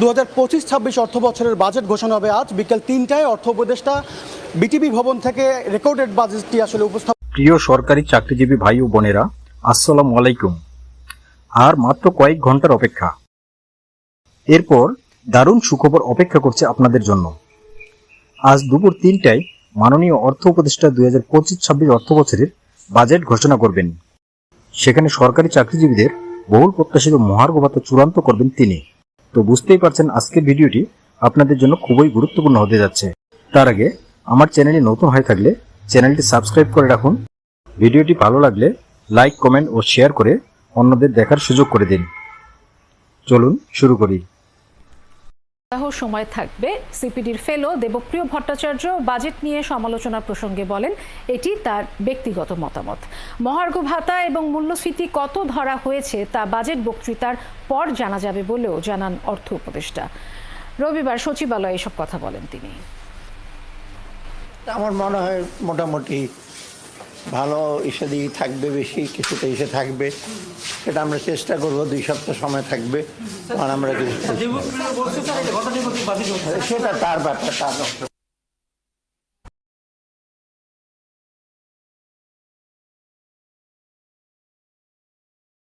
দু হাজার পঁচিশ, ছাব্বিশ অর্থ বছরের বাজেট ঘোষণা হবে আজ। বিকেল তিনটায় অর্থ উপদেষ্টা বিটিভি ভবন থেকে রেকর্ডেড বাজেটটি আসলে উপস্থাপন প্রিয় সরকারি চাকরিজীবী ভাই ও বোনেরা, আসসালামু আলাইকুম। আর মাত্র কয়েক ঘণ্টার অপেক্ষা। এরপর দারুণ সুখবর অপেক্ষা করছে আপনাদের জন্য। আজ দুপুর তিনটায় মাননীয় অর্থ উপদেষ্টা দুই হাজার পঁচিশ, ছাব্বিশ অর্থ বছরের বাজেট ঘোষণা করবেন। সেখানে সরকারি চাকরিজীবীদের বহুল প্রত্যাশিত মহার্ঘ ভাতা চূড়ান্ত করবেন তিনি। তো বুঝতেই পারছেন আজকের ভিডিওটি আপনাদের জন্য খুবই গুরুত্বপূর্ণ হতে যাচ্ছে। তার আগে আমার চ্যানেলে নতুন হয়ে থাকলে চ্যানেলটি সাবস্ক্রাইব করে রাখুন। ভিডিওটি ভালো লাগলে লাইক, কমেন্ট ও শেয়ার করে অন্যদের দেখার সুযোগ করে দিন। চলুন শুরু করি। সপ্তাহ সময় থাকবে। সিপিডির ফেলো দেবপ্রিয় ভট্টাচার্য বাজেট নিয়ে সমালোচনা প্রসঙ্গে বলেন, এটি তার ব্যক্তিগত মতামত। মহার্ঘ ভাতা এবং মূল্যস্ফীতি কত ধরা হয়েছে তা বাজেট বক্তৃতার পর জানা যাবে বলেও জানান অর্থ উপদেষ্টা। রবিবার সচিবালয়ে এসব কথা বলেন তিনি। আমার মনে হয় মোটামুটি ভালো ইসে দিয়ে থাকবে বেশি কিছুতে এসে থাকবে। সেটা আমরা চেষ্টা করব দুই সপ্তাহ সময় থাকবে। আর আমরা কিছু সেটা তার ব্যাপার তার।